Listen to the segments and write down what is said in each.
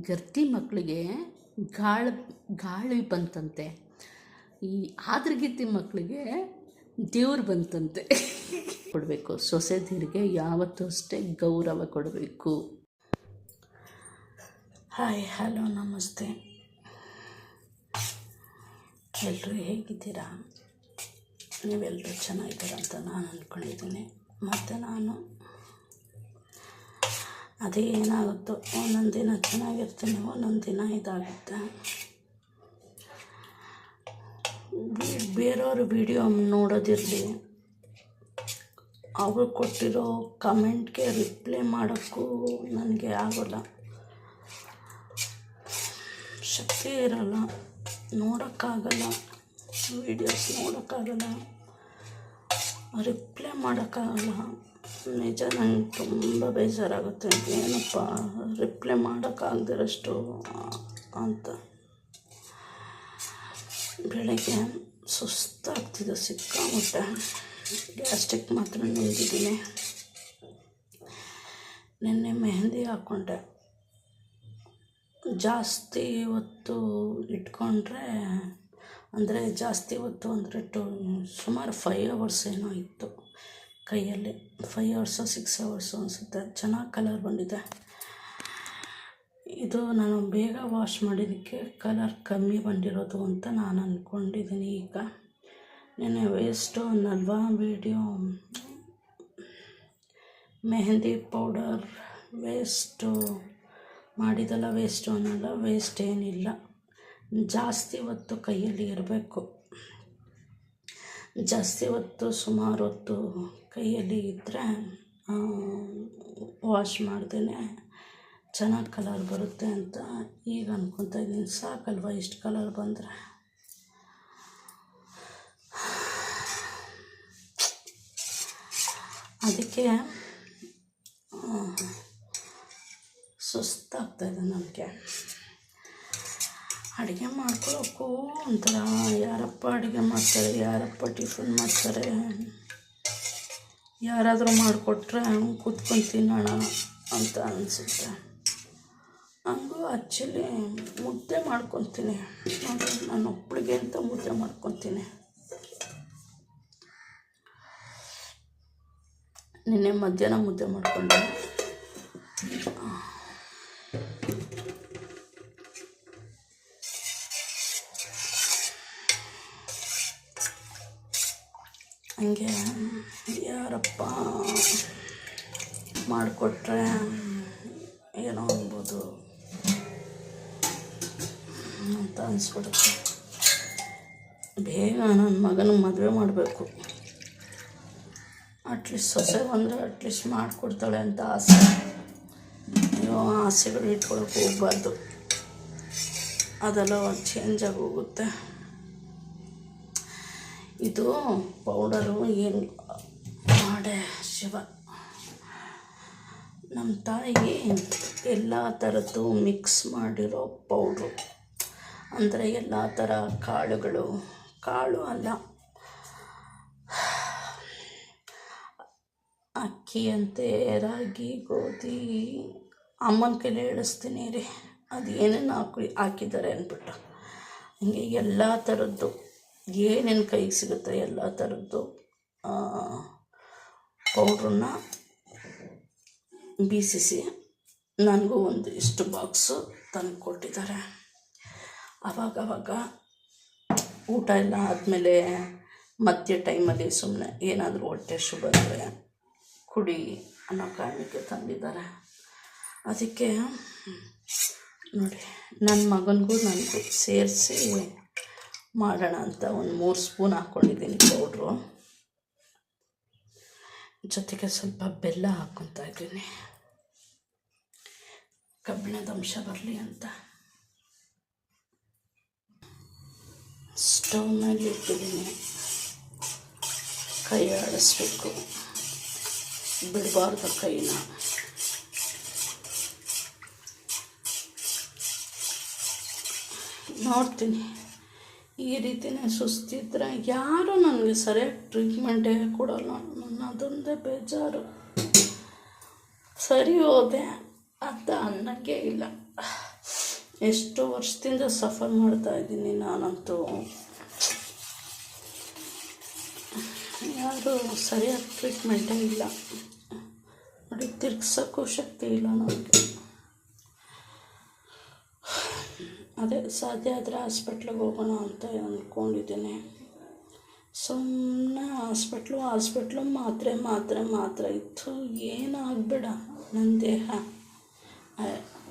ಗರ್ತಿ ಮಕ್ಕಳಿಗೆ ಗಾಳಿ ಗಾಳಿ ಬಂತಂತೆ. ಈ ಆದ್ರಗಿತ್ತಿ ಮಕ್ಕಳಿಗೆ ದೇವ್ರು ಬಂತಂತೆ. ಕೊಡಬೇಕು. ಸೊಸೆದಿರಿಗೆ ಯಾವತ್ತೂ ಅಷ್ಟೇ ಗೌರವ ಕೊಡಬೇಕು. ಹಾಯ್, ಹಲೋ, ನಮಸ್ತೆ. ಎಲ್ಲರೂ ಹೇಗಿದ್ದೀರಾ? ನೀವೆಲ್ಲರೂ ಚೆನ್ನಾಗಿದ್ದೀರ ಅಂತ ನಾನು ಅಂದ್ಕೊಂಡಿದ್ದೀನಿ. ಮತ್ತು ನಾನು ಅದೇ ಏನಾಗುತ್ತೋ, ಒಂದೊಂದು ದಿನ ಚೆನ್ನಾಗಿರ್ತೀನಿ, ಒಂದೊಂದು ದಿನ ಇದಾಗುತ್ತೆ. ಬೇರೆಯವ್ರ ವಿಡಿಯೋ ನೋಡೋದಿರಲಿ, ಅವರು ಕೊಟ್ಟಿರೋ ಕಮೆಂಟ್ಗೆ ರಿಪ್ಲೈ ಮಾಡೋಕ್ಕೂ ನನಗೆ ಆಗೋಲ್ಲ. ಶಕ್ತಿ ಇರೋಲ್ಲ, ನೋಡೋಕ್ಕಾಗಲ್ಲ ವೀಡಿಯೋಸ್ ನೋಡೋಕ್ಕಾಗಲ್ಲ ರಿಪ್ಲೈ ಮಾಡೋಕ್ಕಾಗಲ್ಲ. ನಿಜ ನಂಗೆ ತುಂಬ ಬೇಜಾರಾಗುತ್ತೆ. ಏನಪ್ಪ ರಿಪ್ಲೈ ಮಾಡೋಕ್ಕಾಗದಿರೋಷ್ಟು ಅಂತ. ಬೆಳಗ್ಗೆ ಸುಸ್ತಾಗ್ತಿದೆ ಸಿಕ್ಕಾಮುಟ್ಟೆ ಗ್ಯಾಸ್ಟಿಕ್ ಮಾತ್ರ ನುಂಗಿದ್ದೀನಿ ನಿನ್ನೆ ಮೆಹಂದಿ ಹಾಕ್ಕೊಂಡೆ. ಜಾಸ್ತಿ ಹೊತ್ತು ಇಟ್ಕೊಂಡ್ರೆ, ಅಂದರೆ ಜಾಸ್ತಿ ಹೊತ್ತು ಅಂದರೆ ಟು, ಸುಮಾರು ಫೈವ್ ಅವರ್ಸ್ ಏನೋ ಇತ್ತು. ಕೈಯಲ್ಲಿ ಫೈವ್ ಅವರ್ಸು ಸಿಕ್ಸ್ ಅವರ್ಸು ಅನಿಸುತ್ತೆ. ಚೆನ್ನಾಗಿ ಕಲರ್ ಬಂದಿದೆ. ಇದು ನಾನು ಬೇಗ ವಾಶ್ ಮಾಡಿದ್ದಕ್ಕೆ ಕಲರ್ ಕಮ್ಮಿ ಬಂದಿರೋದು ಅಂತ ನಾನು ಅಂದ್ಕೊಂಡಿದ್ದೀನಿ ಈಗ. ನೆನೆ ವೇಸ್ಟು ನಲ್ವಾ ವೀಡಿಯೋ ಮೆಹಂದಿ ಪೌಡರ್ ವೇಸ್ಟು ಮಾಡಿದಲ್ಲ ವೇಸ್ಟು ಅನ್ನೋಲ್ಲ ವೇಸ್ಟ್ ಏನಿಲ್ಲ. ಜಾಸ್ತಿ ಹೊತ್ತು ಕೈಯಲ್ಲಿ ಇರಬೇಕು. ಜಾಸ್ತಿ ಹೊತ್ತು ಸುಮಾರು ಹೊತ್ತು ಕೈಯಲ್ಲಿ ಇದ್ದರೆ ವಾಶ್ ಮಾಡ್ದೇ ಚೆನ್ನಾಗಿ ಕಲರ್ ಬರುತ್ತೆ ಅಂತ ಈಗ ಅಂದ್ಕೊತ ಇದ್ದೀನಿ. ಸಾಕಲ್ವ ಇಷ್ಟು ಕಲರ್ ಬಂದರೆ? ಅದಕ್ಕೆ ಸುಸ್ತಾಗ್ತಾಯಿದೆ ನನಗೆ ಅಡುಗೆ ಮಾಡ್ಕೊಳ್ಳೋಕ್ಕೂ ಒಂಥರ ಯಾರಪ್ಪ ಅಡುಗೆ ಮಾಡ್ತಾರೆ, ಯಾರಪ್ಪ ಟಿಫಿನ್ ಮಾಡ್ತಾರೆ? ಯಾರಾದರೂ ಮಾಡಿಕೊಟ್ರೆ ಕೂತ್ಕೊಂಡು ತಿನ್ನೋಣ ಅಂತ ಅನಿಸುತ್ತೆ. ಹಂಗೂ ಆ್ಯಕ್ಚುಲಿ ಮುದ್ದೆ ಮಾಡ್ಕೊತೀನಿ. ಅಂದರೆ ನಾನು ಒಬ್ಬಳಿಗೆ ಅಂತ ಮುದ್ದೆ ಮಾಡ್ಕೊತೀನಿ. ನಿನ್ನೆ ಮಧ್ಯಾಹ್ನ ಮುದ್ದೆ ಮಾಡಿಕೊಂಡೆ. ಹಂಗೆ ಯಾರಪ್ಪ ಮಾಡಿಕೊಟ್ರೆ, ಏನೋ ಅನ್ಬೋದು. ಅಂತ ಅನಿಸ್ಬಿಡುತ್ತೆ. ಬೇಗ ನನ್ನ ಮಗನಿಗೆ ಮದುವೆ ಮಾಡಬೇಕು. ಅಟ್ಲೀಸ್ಟ್ ಸೊಸೆ ಬಂದರೆ ಅಟ್ಲೀಸ್ಟ್ ಮಾಡಿಕೊಡ್ತಾಳೆ ಅಂತ ಆಸೆ. ಅಯ್ಯೋ ಆಸೆಗಳು ಇಟ್ಕೊಳಕ್ಕೆ ಹೋಗ್ಬಾರ್ದು. ಅದೆಲ್ಲ ಚೇಂಜ್ ಆಗಿ ಹೋಗುತ್ತೆ. ಇದು ಪೌಡರು ಏನು ಮಾಡೆ ಶಿವ. ನಮ್ಮ ತಾಯಿಗೆ ಎಲ್ಲ ಥರದ್ದು ಮಿಕ್ಸ್ ಮಾಡಿರೋ ಪೌಡ್ರು ಅಂದರೆ ಎಲ್ಲ ಥರ ಕಾಳುಗಳು. ಕಾಳು ಅಲ್ಲ. ಅಕ್ಕಿ ಅಂತೆ, ರಾಗಿ, ಗೋಧಿ. ಅಮ್ಮನ ಕೈಲಿ ಹೇಳಿಸ್ತೀನಿ ರೀ. ಅದು ಏನೇನು ಹಾಕಿ, ಹಾಕಿದ್ದಾರೆ ಅಂದ್ಬಿಟ್ಟು ಹೀಗೆ ಎಲ್ಲ ಥರದ್ದು ಏನೇನು ಕೈಗೆ ಸಿಗುತ್ತೆ ಎಲ್ಲ ಥರದ್ದು ಪೌಡ್ರನ್ನ ಬೀಸಿಸಿ ನನಗೂ ಒಂದು ಇಷ್ಟು ಬಾಕ್ಸು ತಂದು ಕೊಟ್ಟಿದ್ದಾರೆ. ಅವಾಗವಾಗ ಊಟ ಎಲ್ಲ ಆದಮೇಲೆ ಮಧ್ಯ ಟೈಮಲ್ಲಿ ಸುಮ್ಮನೆ ಏನಾದರೂ ಹೊಟ್ಟೆ ಶು ಬಂದರೆ ಕುಡಿ ಅನ್ನೋ ಕಾರಣಕ್ಕೆ ತಂದಿದ್ದಾರೆ. ಅದಕ್ಕೆ ನೋಡಿ ನನ್ನ ಮಗನಿಗೂ ನನಗೂ ಸೇರಿಸಿ ಮಾಡೋಣ ಅಂತ ಒಂದು ಮೂರು ಸ್ಪೂನ್ ಹಾಕ್ಕೊಂಡಿದ್ದೀನಿ ಪೌಡ್ರು. ಜೊತೆಗೆ ಸ್ವಲ್ಪ ಬೆಲ್ಲ ಹಾಕ್ಕೊತಾ ಇದ್ದೀನಿ. ಕಬ್ಬಿಣದ ಅಂಶ ಬರಲಿ ಅಂತ. ಸ್ಟವ್ ಮೇಲೆ ಇಟ್ಟಿದ್ದೀನಿ. ಕೈ ಆಡಿಸ್ಬೇಕು. ಬಿಡಬಾರ್ದು ಕೈನ. ನೋಡ್ತೀನಿ. ಈ ರೀತಿನೇ ಸುಸ್ತಿದ್ರೆ ಯಾರೂ ನನಗೆ ಸರಿಯಾಗಿ ಟ್ರೀಟ್ಮೆಂಟೇ ಕೊಡಲ್ಲ. ನನ್ನ ಅದೊಂದೇ ಬೇಜಾರು. ಸರಿ ಹೋದೆ ಅಂತ ಅನ್ನೋಕ್ಕೆ ಇಲ್ಲ. ಎಷ್ಟು ವರ್ಷದಿಂದ ಸಫರ್ ಮಾಡ್ತಾ ಇದ್ದೀನಿ ನಾನಂತೂ. ಯಾರು ಸರಿಯಾದ ಟ್ರೀಟ್ಮೆಂಟೇ ಇಲ್ಲ. ನೋಡಿ, ತಿರ್ಗ್ಸೋಕ್ಕೂ ಶಕ್ತಿ ಇಲ್ಲ ನನಗೆ. ಅದೇ ಸಾಧ್ಯ ಆದರೆ ಹಾಸ್ಪಿಟ್ಲಿಗೆ ಹೋಗೋಣ ಅಂತ ಅಂದ್ಕೊಂಡಿದ್ದೀನಿ ಸುಮ್ಮನೆ ಹಾಸ್ಪಿಟ್ಲು ಹಾಸ್ಪಿಟ್ಲು ಮಾತ್ರೆ ಮಾತ್ರೆ, ಮಾತ್ರ. ಇತ್ತು ಏನು ಆಗಬೇಡ ನನ್ನ ದೇಹ.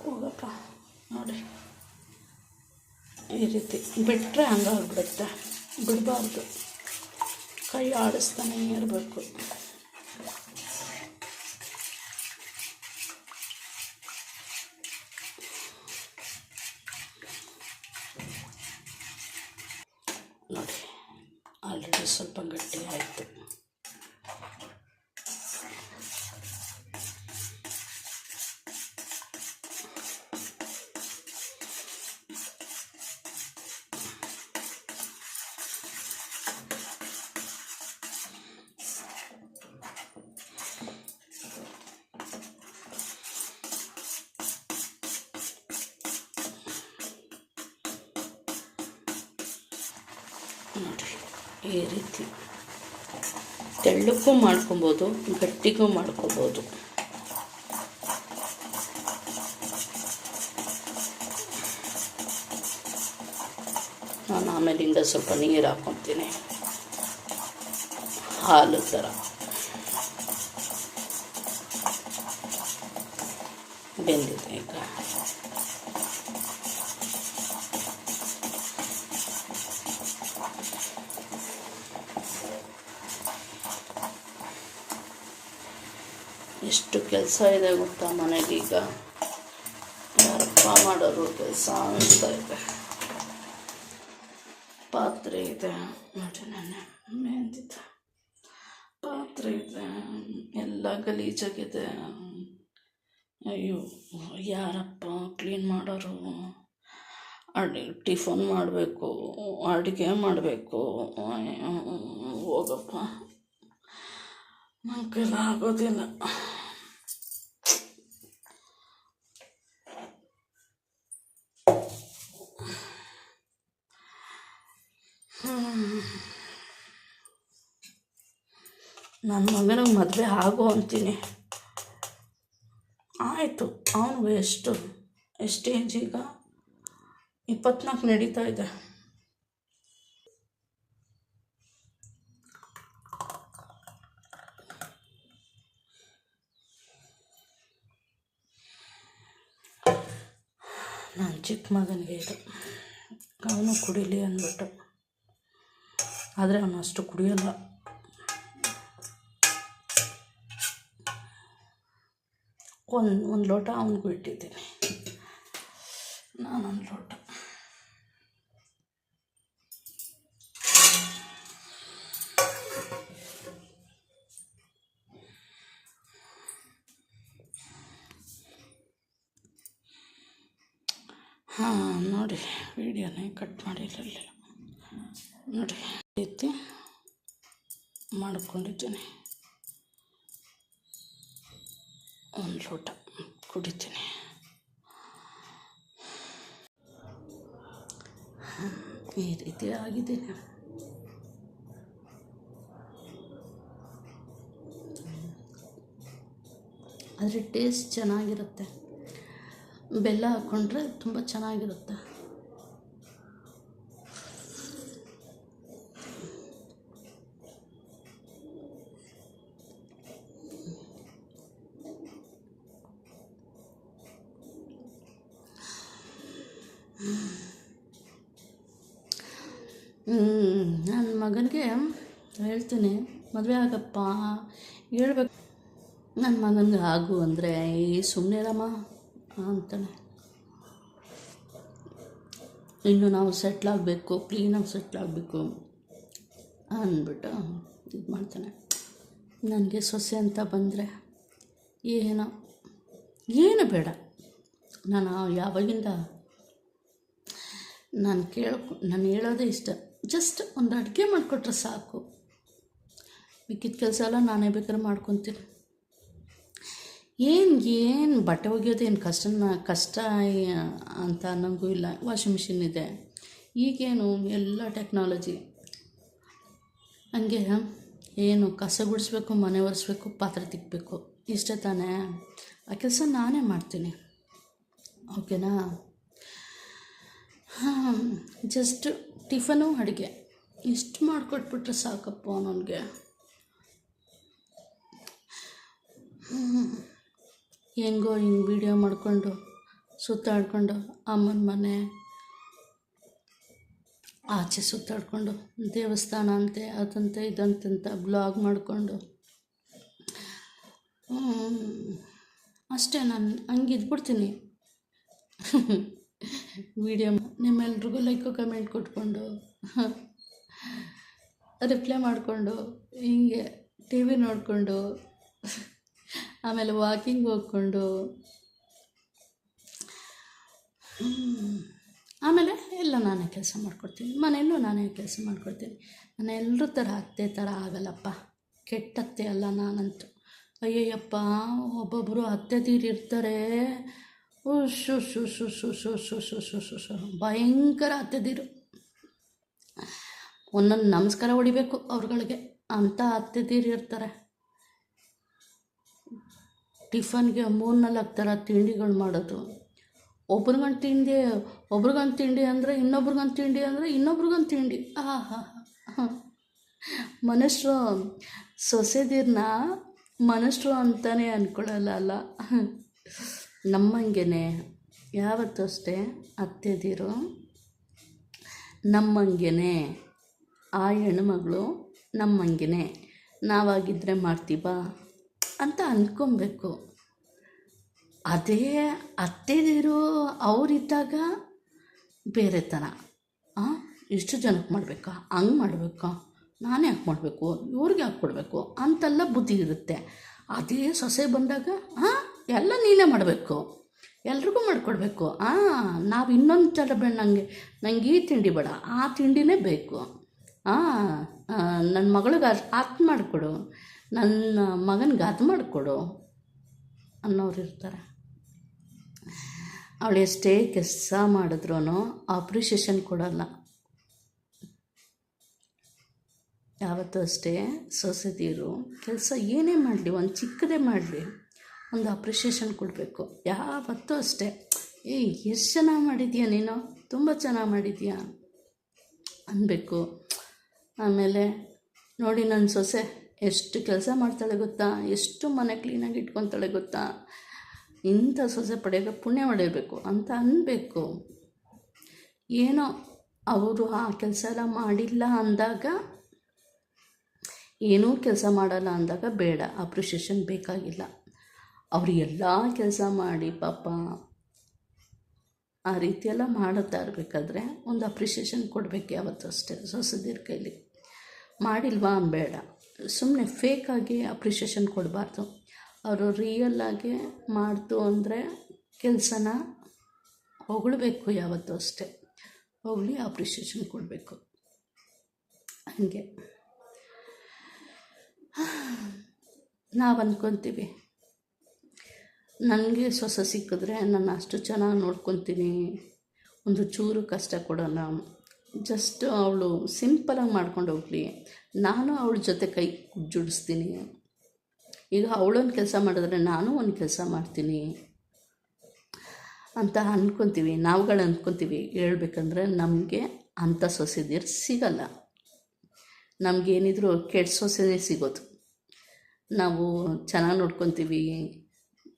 ಹೋಗಪ್ಪ ನೋಡಿ ಈ ರೀತಿ ಬಿಟ್ಟರೆ ಹಂಗಾಗ್ಬಿಡುತ್ತೆ. ಬಿಡಬಾರ್ದು. ಕೈ ಆಡಿಸ್ತಾನೆ ಇರಬೇಕು ನೋಡಿ ಆಲ್ರೆಡಿ ಸ್ವಲ್ಪ ಗಟ್ಟಿ ತೆಳ್ಳಕ್ಕೂ ಮಾಡ್ಕೊಬೋದು ಗಟ್ಟಿಗೂ ಮಾಡ್ಕೊಬೋದು. ನಾನು ಆಮೇಲಿಂದ ಸ್ವಲ್ಪ ನೀರು ಹಾಕೊತೀನಿ. ಹಾಲು ಥರ ಬೆಂದಿದೆ ಈಗ ಎಷ್ಟು ಕೆಲಸ ಇದೆ ಗೊತ್ತಾ ಮನೆಗೀಗ ಯಾರಪ್ಪ ಮಾಡೋರು ಕೆಲಸ ಅನಿಸ್ತಾ ಇದೆ. ಪಾತ್ರೆ ಇದೆ. ನೋಡಿ ನಾನು ಮೆಹಂದಿದೆ ಪಾತ್ರೆ ಇದೆ. ಎಲ್ಲ ಗಲೀಜಾಗಿದೆ. ಅಯ್ಯೋ, ಯಾರಪ್ಪ ಕ್ಲೀನ್ ಮಾಡೋರು? ಅಡಿ ಟಿಫನ್ ಮಾಡಬೇಕು, ಅಡುಗೆ ಮಾಡಬೇಕು. ಹೋಗಪ್ಪ. ನಂಗೆ ಆಗೋದಿಲ್ಲ. ನನ್ನ ಮಗನಿಗೆ ಮದುವೆ ಆಗು ಅಂತೀನಿ. ಆಯಿತು, ಅವನು ಎಷ್ಟು ಎಷ್ಟು ಏಜ್ ಈಗ? ಇಪ್ಪತ್ನಾಲ್ಕು ನಡೀತಾ ಇದೆ. ನನ್ನ ಚಿಕ್ಕ ಮಗನಿಗೆ ಇದು, ಅವನು ಕುಡೀಲಿ ಅಂದ್ಬಿಟ್ಟು. ಆದರೆ ಅವನು ಅಷ್ಟು ಕುಡಿಯೋಲ್ಲ. ಒಂದು ಒಂದು ಲೋಟ ಅವನಿಗೂ ಇಟ್ಟಿದ್ದೀನಿ. ನಾನೊಂದು ಲೋಟ. ಹಾಂ, ನೋಡಿ, ವಿಡಿಯೋನೇ ಕಟ್ ಮಾಡಿರಲಿಲ್ಲ. ನೋಡಿ ರೀತಿ ಮಾಡ್ಕೊಂಡಿದ್ದೀನಿ ಒಂದು ಲೋಟ ಕುಡಿತೀನಿ. ಈ ರೀತಿ ಆಗಿದ್ದೇನೆ ಆದರೆ ಟೇಸ್ಟ್ ಚೆನ್ನಾಗಿರುತ್ತೆ. ಬೆಲ್ಲ ಹಾಕ್ಕೊಂಡ್ರೆ ತುಂಬ ಚೆನ್ನಾಗಿರುತ್ತೆ ನನ್ನ ಮಗನಿಗೆ ಹೇಳ್ತೀನಿ, ಮದುವೆ ಆಗಪ್ಪ. ಹೇಳ್ಬೇಕು. ನನ್ನ ಮಗನಿಗೆ ಆಗು ಅಂದರೆ ಈ ಸುಮ್ಮನಿರಮ್ಮ ಅಂತಾನೆ. ಇನ್ನು ನಾವು ಸೆಟ್ಲಾಗಬೇಕು ಕ್ಲೀನಾಗಿ ಸೆಟ್ಲಾಗಬೇಕು ಅಂದ್ಬಿಟ್ಟು ಇದು ಮಾಡ್ತಾನೆ. ನನಗೆ ಸೊಸೆ ಅಂತ ಬಂದರೆ ಏನೋ, ಏನು ಬೇಡ. ನಾನು ಯಾವಾಗಿಂದ ನಾನು ಕೇಳ್ಕೊ, ನಾನು ಹೇಳೋದೇ ಇಷ್ಟ. ಜಸ್ಟ್ ಒಂದು ಅಡುಗೆ ಮಾಡಿಕೊಟ್ರೆ ಸಾಕು. ಮಿಕ್ಕಿದ ಕೆಲಸ ಎಲ್ಲ ನಾನೇ ಬೇಕಾದ್ರೆ ಮಾಡ್ಕೊತೀನಿ. ಏನು ಏನು ಬಟ್ಟೆ ಒಗೆಯೋದೇನು ಕಷ್ಟನ, ಕಷ್ಟ ಅಂತ ಅನ್ನೋಂಗೂ ಇಲ್ಲ. ವಾಷಿಂಗ್ ಮಿಷಿನ್ ಇದೆ. ಈಗೇನು ಎಲ್ಲ ಟೆಕ್ನಾಲಜಿ. ಹಂಗೆ ಏನು ಕಸ ಗುಡಿಸ್ಬೇಕು, ಮನೆ ಒರೆಸ್ಬೇಕು, ಪಾತ್ರೆ ತಿಕ್ಕಬೇಕು ಇಷ್ಟೇ ತಾನೇ. ಆ ಕೆಲಸ ನಾನೇ ಮಾಡ್ತೀನಿ. ಓಕೆನಾ? ಹಾಂ ಜಸ್ಟ್ ಟಿಫನು ಅಡುಗೆ. ಇಷ್ಟು ಮಾಡಿಕೊಟ್ಬಿಟ್ರೆ ಸಾಕಪ್ಪ ನನಗೆ ಹೆಂಗೋ ಹಿಂಗೆ ವೀಡಿಯೋ ಮಾಡಿಕೊಂಡು, ಸುತ್ತಾಡ್ಕೊಂಡು, ಅಮ್ಮನ ಮನೆ ಆಚೆ ಸುತ್ತಾಡ್ಕೊಂಡು, ದೇವಸ್ಥಾನ ಅಂತೆ, ಅದಂತೆ, ಇದಂತಂತ ಬ್ಲಾಗ್ ಮಾಡಿಕೊಂಡು. ಅಷ್ಟೇ ನಾನು ಹಂಗೆ ಇದ್ಬಿಡ್ತೀನಿ. ವಿಡಿಯೋ ನಿಮ್ಮೆಲ್ರಿಗೂ ಲೈಕು ಕಮೆಂಟ್ ಕೊಟ್ಕೊಂಡು ರಿಪ್ಲೈ ಮಾಡಿಕೊಂಡು, ಹಿಂಗೆ ಟಿ ವಿ ನೋಡಿಕೊಂಡು. ಆಮೇಲೆ ವಾಕಿಂಗ್ ಹೋಗ್ಕೊಂಡು ಆಮೇಲೆ ಎಲ್ಲ ನಾನೇ ಕೆಲಸ ಮಾಡ್ಕೊಡ್ತೀನಿ ಮನೆಯಲ್ಲೂ ನಾನೇ ಕೆಲಸ ಮಾಡ್ಕೊಡ್ತೀನಿ ನಾನು ಎಲ್ಲರೂ ಥರ ಅತ್ತೆ ಥರ ಆಗಲ್ಲಪ್ಪ ಕೆಟ್ಟ ಅತ್ತೆ ಅಲ್ಲ ನಾನಂತೂ ಅಯ್ಯಯ್ಯಪ್ಪ ಒಬ್ಬೊಬ್ಬರು ಅತ್ತೆ ತೀರಿರ್ತಾರೆ ಶು ಶು ಶು ಶು ಶು ಶು ಶು ಶು ಶು ಶು ಭಯಂಕರ ಅತ್ತೆದೀರು ಒಂದೊಂದು ನಮಸ್ಕಾರ ಹೊಡಿಬೇಕು ಅವ್ರುಗಳಿಗೆ ಅಂಥ ಅತ್ತೆದೀರು ಇರ್ತಾರೆ ಟಿಫನ್ಗೆ ಮೂರು ನಾಲ್ಕು ಥರ ತಿಂಡಿಗಳು ಮಾಡೋದು. ಒಬ್ರಿಗೊಂದು ತಿಂಡಿ ಒಬ್ರಿಗೊಂದು ತಿಂಡಿ ಅಂದರೆ ಇನ್ನೊಬ್ರಿಗೊಂದು ತಿಂಡಿ ಅಂದರೆ ಇನ್ನೊಬ್ರಿಗೊಂದು ತಿಂಡಿ. ಆಹಾ ಹಾಂ ಮನುಷ್ಯರು ಸೊಸೆದಿರ್ನ ಮನುಷ್ಯರು ಅಂತಲೇ ಅಂದ್ಕೊಳ್ಳಲ್ಲ ಅಲ್ಲ ನಮ್ಮಂಗೆನೆ, ಯಾವತ್ತೂ ಅಷ್ಟೇ ಅತ್ತೆದಿರು, ನಮ್ಮಂಗೆನೇ, ಆ ಹೆಣ್ಮಗಳು ನಮ್ಮಂಗೆನೇ. ನಾವಾಗಿದ್ದರೆ ಮಾಡ್ತೀವಾ? ಅಂತ ಅಂದ್ಕೊಬೇಕು ಅದೇ ಅತ್ತೆದಿರು ಅವರಿದ್ದಾಗ ಬೇರೆ ಥರ ಇಷ್ಟು ಜನಕ್ಕೆ ಮಾಡಬೇಕಾ? ಹಂಗೆ ಮಾಡಬೇಕಾ? ನಾನೇ ಯಾಕೆ ಮಾಡಬೇಕು? ಇವ್ರಿಗೆ ಯಾಕೆ ಕೊಡಬೇಕು? ಅಂತೆಲ್ಲ ಬುದ್ಧಿ ಇರುತ್ತೆ. ಅದೇ ಸೊಸೆ ಬಂದಾಗ ಹಾಂ ಎಲ್ಲ ನೀನೇ ಮಾಡಬೇಕು. ಎಲ್ರಿಗೂ ಮಾಡಿಕೊಡ್ಬೇಕು. ಹಾಂ ನಾವು ಇನ್ನೊಂದು ಥರ ಬೇಡ ನನಗೆ ನಂಗೆ ಈ ತಿಂಡಿ ಬೇಡ, ಆ ತಿಂಡಿನೇ ಬೇಕು. ಹಾಂ ನನ್ನ ಮಗಳಿಗೆ ಅದು ಮಾಡಿಕೊಡು ನನ್ನ ಮಗನ ಅದು ಮಾಡಿಕೊಡು ಅನ್ನೋರು ಇರ್ತಾರೆ. ಅವಳು ಎಷ್ಟೇ ಕೆಲಸ ಮಾಡಿದ್ರೂ ಅಪ್ರಿಷಿಯೇಷನ್ ಕೊಡಲ್ಲ. ಯಾವತ್ತೂ ಅಷ್ಟೇ ಸೊಸೆದಿರು ಕೆಲಸ ಏನೇ ಮಾಡಲಿ, ಒಂದು ಚಿಕ್ಕದೇ ಮಾಡಲಿ, ಒಂದು ಅಪ್ರಿಷಿಯೇಷನ್ ಕೊಡಬೇಕು. ಯಾವತ್ತೂ ಅಷ್ಟೇ. ಏಯ್, ಎಷ್ಟು ಚೆನ್ನಾಗಿ ಮಾಡಿದ್ಯಾ ನೀನು? ತುಂಬ ಚೆನ್ನಾಗಿ ಮಾಡಿದ್ಯಾ? ಅನ್ನಬೇಕು ಆಮೇಲೆ ನೋಡಿ ನನ್ನ ಸೊಸೆ. ಎಷ್ಟು ಕೆಲಸ ಮಾಡ್ತಾಳೆ ಗೊತ್ತಾ? ಎಷ್ಟು ಮನೆ ಕ್ಲೀನಾಗಿ ಇಟ್ಕೊತಾಳೆ ಗೊತ್ತಾ? ಇಂಥ ಸೊಸೆ ಪಡೆಯೋಕೆ ಪುಣ್ಯ ಹೊಡೆಯಬೇಕು ಅಂತ ಅನ್ನಬೇಕು ಏನೋ ಅವರು ಆ ಕೆಲಸ ಎಲ್ಲ ಮಾಡಿಲ್ಲ ಅಂದಾಗ, ಏನೂ ಕೆಲಸ ಮಾಡಲ್ಲ ಅಂದಾಗ ಬೇಡ ಅಪ್ರಿಷಿಯೇಷನ್ ಬೇಕಾಗಿಲ್ಲ. ಅವರು ಎಲ್ಲ ಕೆಲಸ ಮಾಡಿ ಪಾಪ ಆ ರೀತಿಯೆಲ್ಲ ಮಾಡುತ್ತಾ ಇರಬೇಕಾದ್ರೆ ಒಂದು ಅಪ್ರಿಷಿಯೇಷನ್ ಕೊಡಬೇಕು ಯಾವತ್ತೂ ಅಷ್ಟೇ ಸೊಸೆದಿರ ಕೈಲಿ. ಮಾಡಿಲ್ವಾ? ಬೇಡ. ಸುಮ್ಮನೆ ಫೇಕಾಗಿ ಅಪ್ರಿಷಿಯೇಷನ್ ಕೊಡಬಾರ್ದು. ಅವರು ರಿಯಲ್ಲಾಗಿ ಮಾಡ್ತು ಅಂದರೆ ಕೆಲಸನ ಹೊಗಳಬೇಕು ಯಾವತ್ತೂ ಅಷ್ಟೇ. ಹೊಗಳಿ ಅಪ್ರಿಷಿಯೇಷನ್ ಕೊಡಬೇಕು. ಹಾಗೆ. ನಾವು ಅಂದ್ಕೊತೀವಿ ನನಗೆ ಸೊಸೆ ಸಿಕ್ಕಿದ್ರೆ ನಾನು ಅಷ್ಟು ಚೆನ್ನಾಗಿ ನೋಡ್ಕೊತೀನಿ. ಒಂದು ಚೂರು ಕಷ್ಟ ಕೊಡೋಣ. ಜಸ್ಟ್ ಅವಳು ಸಿಂಪಲಾಗಿ ಮಾಡ್ಕೊಂಡು ಹೋಗ್ಲಿ. ನಾನು ಅವಳ ಜೊತೆ ಕೈ ಜೋಡಿಸ್ತೀನಿ. ಈಗ ಅವಳೊಂದು ಕೆಲಸ ಮಾಡಿದ್ರೆ ನಾನು ಒಂದು ಕೆಲಸ ಮಾಡ್ತೀನಿ ಅಂತ ಅಂದ್ಕೊತೀವಿ ನಾವುಗಳು ಅಂದ್ಕೊತೀವಿ ಹೇಳ್ಬೇಕಂದ್ರೆ ನಮಗೆ ಅಂಥ ಸೊಸೆದಿರು ಸಿಗಲ್ಲ. ನಮಗೇನಿದ್ರು ಕೆಟ್ಟ ಸೊಸೆನೇ ಸಿಗೋದು. ನಾವು ಚೆನ್ನಾಗಿ ನೋಡ್ಕೊತೀವಿ.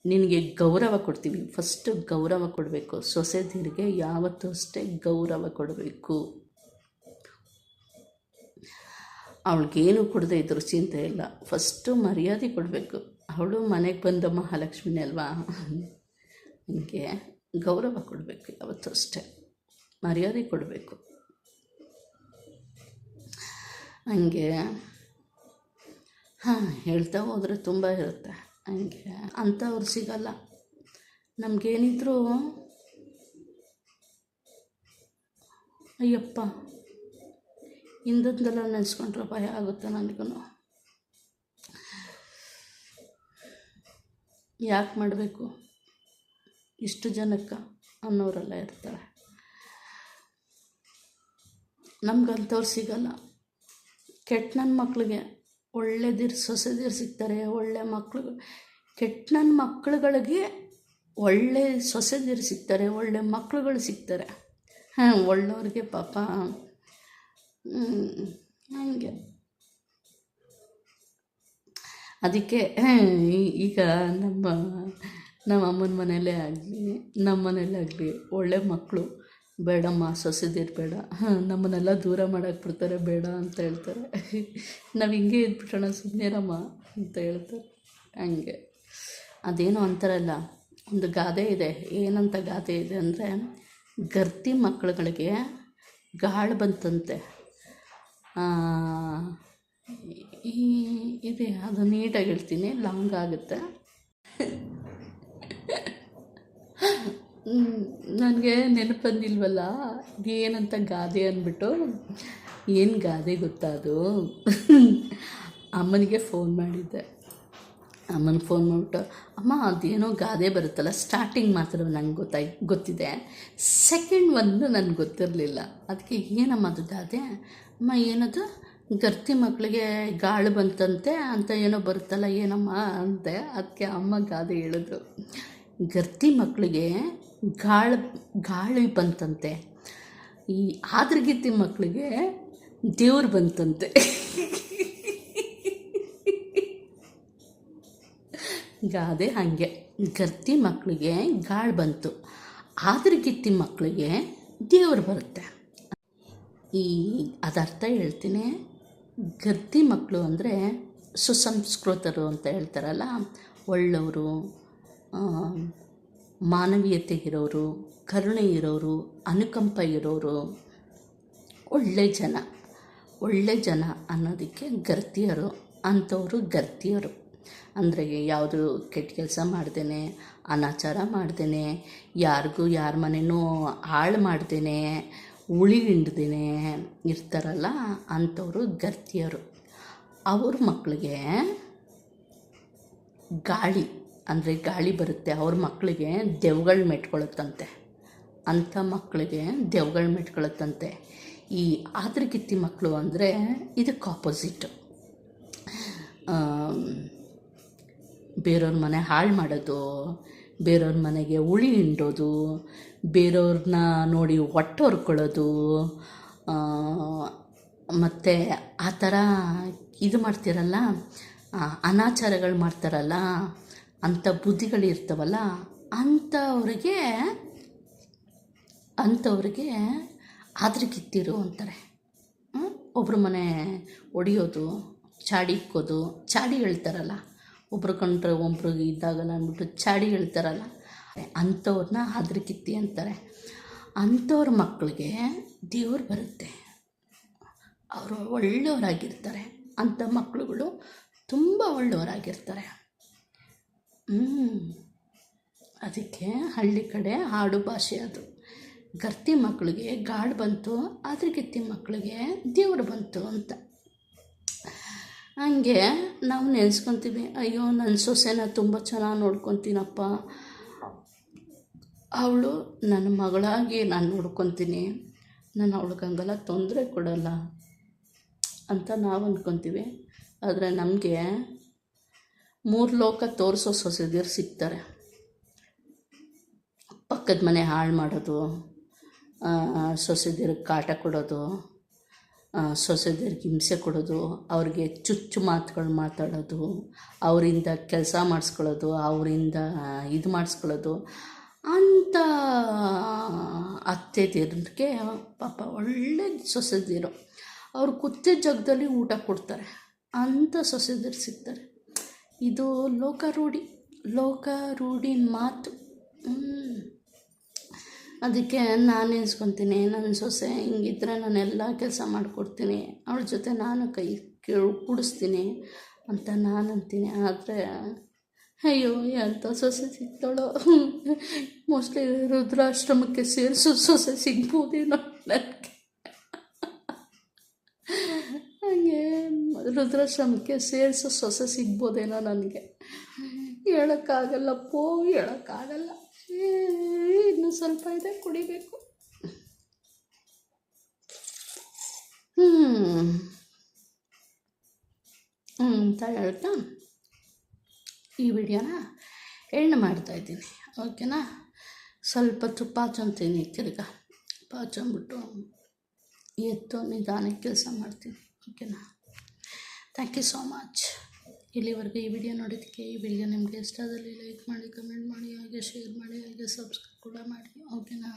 ನಿನಗೆ ಗೌರವ ಕೊಡ್ತೀವಿ. ಫಸ್ಟು ಗೌರವ ಕೊಡಬೇಕು. ಸೊಸೆದಿರಿಗೆ ಯಾವತ್ತೂ ಅಷ್ಟೇ ಗೌರವ ಕೊಡಬೇಕು. ಅವಳಿಗೇನು ಕೊಡದೆ ಇದ್ರ ಚಿಂತೆ ಇಲ್ಲ. ಫಸ್ಟು ಮರ್ಯಾದೆ ಕೊಡಬೇಕು. ಅವಳು ಮನೆಗೆ ಬಂದ ಮಹಾಲಕ್ಷ್ಮಿನೇ ಅಲ್ವಾ? ನನಗೆ ಗೌರವ ಕೊಡಬೇಕು ಯಾವತ್ತೂ ಅಷ್ಟೇ. ಮರ್ಯಾದೆ ಕೊಡಬೇಕು. ಹಂಗೆ, ಹಾಂ, ಹೇಳ್ತಾ ಹೋದರೆ ತುಂಬ ಇರುತ್ತೆ. ಹಂಗೆ, ಅಂಥವ್ರು ಸಿಗಲ್ಲ. ನಮಗೇನಿದ್ರು, ಅಯ್ಯಪ್ಪ ಹಿಂದದ್ದೆಲ್ಲ ನೆನೆಸ್ಕೊಂಡ್ರೆ ಭಯ ಆಗುತ್ತೆ ನನಗೂ ಯಾಕೆ ಮಾಡಬೇಕು? ಇಷ್ಟು ಜನಕ್ಕೆ ಅನ್ನೋರೆಲ್ಲ ಇರ್ತಾರೆ. ನಮ್ಗಂಥವ್ರು ಸಿಗಲ್ಲ. ಕೆಟ್ಟ ನನ್ನ ಮಕ್ಕಳಿಗೆ ಒಳ್ಳೆದಿರು ಸೊಸೆದಿರು ಸಿಗ್ತಾರೆ, ಒಳ್ಳೆ ಮಕ್ಕಳು ಕೆಟ್ಟ ನನ್ನ ಮಕ್ಕಳುಗಳಿಗೆ ಒಳ್ಳೆ ಸೊಸೆದಿರು ಸಿಗ್ತಾರೆ, ಒಳ್ಳೆ ಮಕ್ಕಳುಗಳು ಸಿಗ್ತಾರೆ. ಹಾಂ ಒಳ್ಳೆಯವ್ರಿಗೆ ಪಾಪ. ಹಂಗೆ. ಅದಕ್ಕೆ ಈಗ ನಮ್ಮ ನಮ್ಮ ಅಮ್ಮನ ಮನೆಯಲ್ಲೇ ಆಗಲಿ, ನಮ್ಮ ಮನೆಯಲ್ಲೇ ಆಗಲಿ, ಒಳ್ಳೆ ಮಕ್ಕಳು ಬೇಡಮ್ಮ ಸೊಸೆದಿರು ಬೇಡ ನಮ್ಮನ್ನೆಲ್ಲ ದೂರ ಮಾಡಕ್ಕೆ ಬಿಡ್ತಾರೆ ಬೇಡ ಅಂತ ಹೇಳ್ತಾರೆ. ನಾವು ಹಿಂಗೆ ಇದ್ಬಿಟ್ಟೋಣ ಸುಮ್ಮನೆರಮ್ಮ ಅಂತ ಹೇಳ್ತಾರೆ. ಹಂಗೆ. ಅದೇನೋ ಅಂತಾರಲ್ಲ ಒಂದು ಗಾದೆ ಇದೆ. ಏನಂತ ಗಾದೆ ಇದೆ ಅಂದರೆ, ಗರ್ತಿ ಮಕ್ಕಳುಗಳಿಗೆ ಗಾಳು ಬಂತಂತೆ. ಈ, ಇದೆ, ಅದು ನೀಟಾಗಿ ಹೇಳ್ತೀನಿ ಲಾಂಗ್ ಆಗುತ್ತೆ. ನನಗೆ ನೆನಪು ಬಂದಿಲ್ವಲ್ಲ ಏನಂತ ಗಾದೆ ಅಂದ್ಬಿಟ್ಟು, ಏನು ಗಾದೆ ಗೊತ್ತಾ ಅದು? ಅಮ್ಮನಿಗೆ ಫೋನ್ ಮಾಡಿದ್ದೆ. ಅಮ್ಮನಿಗೆ ಫೋನ್ ಮಾಡಿಬಿಟ್ಟು, ಅಮ್ಮ, ಅದೇನೋ ಗಾದೆ ಬರುತ್ತಲ್ಲ ಸ್ಟಾರ್ಟಿಂಗ್ ಮಾತ್ರ ನಂಗೆ ಗೊತ್ತಾಯ್ ಗೊತ್ತಿದೆ. ಸೆಕೆಂಡ್ ಒಂದು ನನಗೆ ಗೊತ್ತಿರಲಿಲ್ಲ. ಅದಕ್ಕೆ ಏನಮ್ಮ ಅದು ಗಾದೆ? ಅಮ್ಮ, ಏನದು? ಗರ್ತಿ ಮಕ್ಕಳಿಗೆ ಗಾಳು ಬಂತಂತೆ, ಅಂತ ಏನೋ ಬರುತ್ತಲ್ಲ, ಏನಮ್ಮ ಅಂತೆ. ಅದಕ್ಕೆ ಅಮ್ಮ ಗಾದೆ ಹೇಳಿದ್ರು. ಗರ್ತಿ ಮಕ್ಕಳಿಗೆ ಗಾಳು, ಗಾಳಿ ಬಂತಂತೆ. ಈ ಆದ್ರಗಿತ್ತಿ ಮಕ್ಕಳಿಗೆ ದೇವ್ರು ಬಂತಂತೆ. ಗಾದೆ ಹಾಗೆ. ಗರ್ತಿ ಮಕ್ಕಳಿಗೆ ಗಾಳು ಬಂತು. ಆದ್ರಗಿತ್ತಿ ಮಕ್ಕಳಿಗೆ ದೇವ್ರು ಬರುತ್ತೆ. ಈ ಅದರ್ಥ ಹೇಳ್ತೀನಿ. ಗದ್ದಿ ಮಕ್ಕಳು ಅಂದರೆ ಸುಸಂಸ್ಕೃತರು ಅಂತ ಹೇಳ್ತಾರಲ್ಲ ಒಳ್ಳೆಯವರು ಮಾನವೀಯತೆ ಇರೋರು, ಕರುಣೆ ಇರೋರು, ಅನುಕಂಪ ಇರೋರು, ಒಳ್ಳೆ ಜನ. ಒಳ್ಳೆ ಜನ ಅನ್ನೋದಕ್ಕೆ ಗರ್ತಿಯರು, ಅಂಥವರು ಗರ್ತಿಯರು. ಅಂದರೆ ಯಾವುದು ಕೆಟ್ಟ ಕೆಲಸ ಮಾಡ್ದೇನೆ, ಅನಾಚಾರ ಮಾಡ್ದೇನೆ, ಯಾರಿಗೂ ಯಾರ ಮನೇನೂ ಹಾಳು ಮಾಡ್ದೇನೆ ಉಳಿ ಹಿಂಡ್ದೇನೆ ಇರ್ತಾರಲ್ಲ ಅಂಥವರು ಗರ್ತಿಯರು. ಅವ್ರ ಮಕ್ಕಳಿಗೆ ಗಾಳಿ, ಅಂದರೆ ಗಾಳಿ ಬರುತ್ತೆ. ಅವ್ರ ಮಕ್ಕಳಿಗೆ ದೆವ್ಗಳು ಮೆಟ್ಕೊಳುತ್ತಂತೆ. ಅಂಥ ಮಕ್ಕಳಿಗೆ ದೆವ್ಗಳು ಮೆಟ್ಕೊಳುತ್ತಂತೆ. ಈ ಆದ್ರಗಿತ್ತಿ ಮಕ್ಕಳು ಅಂದರೆ ಇದಕ್ಕೆ ಆಪೋಸಿಟ್ ಬೇರೆಯವ್ರ ಮನೆ ಹಾಳು ಮಾಡೋದು ಬೇರೆಯವ್ರ ಮನೆಗೆ ಉಳಿ ಹಿಂಡೋದು ಬೇರೆಯವ್ರನ್ನ ನೋಡಿ ಹೊಟ್ಟೆ ಹೊರ್ಕೊಳ್ಳೋದು ಮತ್ತು ಆ ಥರ ಇದು ಮಾಡ್ತಿರಲ್ಲ ಅನಾಚಾರಗಳು ಮಾಡ್ತಾರಲ್ಲ, ಅಂಥ ಬುದ್ಧಿಗಳಿರ್ತವಲ್ಲ, ಅಂಥವ್ರಿಗೆ ಅಂಥವ್ರಿಗೆ ಆದ್ರಗಿತ್ತಿರು ಅಂತಾರೆ. ಒಬ್ಬರು ಮನೆ ಒಡೆಯೋದು, ಚಾಡಿ ಇಕ್ಕೋದು, ಚಾಡಿ ಹೇಳ್ತಾರಲ್ಲ. ಒಬ್ರು ಕಂಡ್ರೆ ಒಬ್ರಿಗೆ ಇದ್ದಾಗಲ್ಲ ಅಂದ್ಬಿಟ್ಟು ಚಾಡಿ ಹೇಳ್ತಾರಲ್ಲ ಅಂಥವ್ರನ್ನ ಆದ್ರಗಿತ್ತಿ ಅಂತಾರೆ. ಅಂಥವ್ರ ಮಕ್ಕಳಿಗೆ ದೇವ್ರು ಬರುತ್ತೆ. ಅವರು ಒಳ್ಳೆಯವರಾಗಿರ್ತಾರೆ. ಅಂಥ ಮಕ್ಕಳುಗಳು ತುಂಬ ಒಳ್ಳೆಯವರಾಗಿರ್ತಾರೆ. ಹ್ಞೂ ಅದಕ್ಕೆ ಹಳ್ಳಿ ಕಡೆ ಹಾಡು ಭಾಷೆ ಅದು. ಗರ್ತಿ ಮಕ್ಕಳಿಗೆ ಗಾಡ್ ಬಂತು ಆದ್ರಗಿತ್ತಿ ಮಕ್ಕಳಿಗೆ ದೇವ್ರು ಬಂತು ಅಂತ. ಹಂಗೆ ನಾವು ನೆನೆಸ್ಕೊತೀವಿ, ಅಯ್ಯೋ ನನ್ನ ಸೊಸೆನ ತುಂಬ ಚೆನ್ನಾಗಿ ನೋಡ್ಕೊತೀನಪ್ಪ. ಅವಳು ನನ್ನ ಮಗಳಾಗಿ ನಾನು ನೋಡ್ಕೊತೀನಿ. ನಾನು ಅವಳಿಗೆ ಹಂಗೆಲ್ಲ ತೊಂದರೆ ಕೊಡಲ್ಲ ಅಂತ ನಾವು ಅಂದ್ಕೊತೀವಿ ಆದರೆ ನಮಗೆ ಮೂರು ಲೋಕ ತೋರಿಸೋ ಸೊಸೆದಿರು ಸಿಗ್ತಾರೆ. ಪಕ್ಕದ ಮನೆ ಹಾಳು ಮಾಡೋದು ಸೊಸೆದಿರಿಗೆ ಕಾಟ ಕೊಡೋದು. ಸೊಸೆದಿರಿಗೆ ಹಿಂಸೆ ಕೊಡೋದು, ಅವ್ರಿಗೆ ಚುಚ್ಚು ಮಾತುಗಳು ಮಾತಾಡೋದು, ಅವರಿಂದ ಕೆಲಸ ಮಾಡಿಸ್ಕೊಳ್ಳೋದು, ಅವರಿಂದ ಇದು ಮಾಡಿಸ್ಕೊಳ್ಳೋದು ಅಂಥ ಅತ್ತೆದಿರಿಗೆ ಪಾಪ ಒಳ್ಳೆ ಸೊಸೆದಿರು. ಅವ್ರು ಕುತ್ತೆ ಜಗದಲ್ಲಿ ಊಟ ಕೊಡ್ತಾರೆ. ಅಂಥ ಸೊಸೆದಿರು ಸಿಗ್ತಾರೆ. ಇದು ಲೋಕ ರೂಢಿ. ಲೋಕ ರೂಢಿ ಮಾತು. ಅದಕ್ಕೆ ನಾನು ನೆನೆಸ್ಕೊತೀನಿ ನನ್ನ ಸೊಸೆ ಹಿಂಗಿದ್ರೆ ನಾನು ಎಲ್ಲ ಕೆಲಸ ಮಾಡಿಕೊಡ್ತೀನಿ, ಅವಳ ಜೊತೆ ನಾನು ಕೈ ಕೇಳು ಕೂಡಿಸ್ತೀನಿ ಅಂತ ನಾನು ಅಂತೀನಿ. ಆದರೆ, ಅಯ್ಯೋ ಎಂಥ ಸೊಸೆ ಸಿಗ್ತಾಳೋ? ಮೋಸ್ಟ್ಲಿ ರುದ್ರಾಶ್ರಮಕ್ಕೆ ಸೇರಿಸೋ ಸೊಸೆ ಸಿಗ್ಬೋದೇನೋ ನನಗೆ. ಹಾಗೆ ರುದ್ರಾಶ್ರಮಕ್ಕೆ ಸೇರಿಸೋ ಸೊಸೆ ಸಿಗ್ಬೋದೇನೋ ನನಗೆ. ಹೇಳೋಕ್ಕಾಗಲ್ಲಪ್ಪೋ, ಹೇಳೋಕ್ಕಾಗಲ್ಲ. ಇನ್ನೂ ಸ್ವಲ್ಪ ಇದೆ, ಕುಡಿಬೇಕು. ಹ್ಞೂ ಅಂತ ಹೇಳ್ತಾ ಈ ವಿಡಿಯೋನ ಎಣ್ಣೆ ಮಾಡ್ತಾಯಿದ್ದೀನಿ ಓಕೆನಾ? ಸ್ವಲ್ಪ ತುಪ್ಪ ಹಚ್ಚಂತೀನಿ ತಿರ್ಗಾ. ಹಚ್ಚಂಬಿಟ್ಟು ಎತ್ತು ನಿಧಾನಕ್ಕೆ ಕೆಲಸ ಮಾಡ್ತೀನಿ. ಓಕೆನಾ? ಥ್ಯಾಂಕ್ ಯು ಸೋ ಮಚ್ ಇಲ್ಲಿವರೆಗೂ ಈ ವಿಡಿಯೋ ನೋಡಿದ್ದಕ್ಕೆ ಈ ವಿಡಿಯೋ ನಿಮಗೆ ಇಷ್ಟ ಆದಲ್ಲಿ ಲೈಕ್ ಮಾಡಿ, ಕಮೆಂಟ್ ಮಾಡಿ, ಹಾಗೆ ಶೇರ್ ಮಾಡಿ, ಹಾಗೆ ಸಬ್ಸ್ಕ್ರೈಬ್ ಕೂಡ ಮಾಡಿ. ಓಕೆನಾ?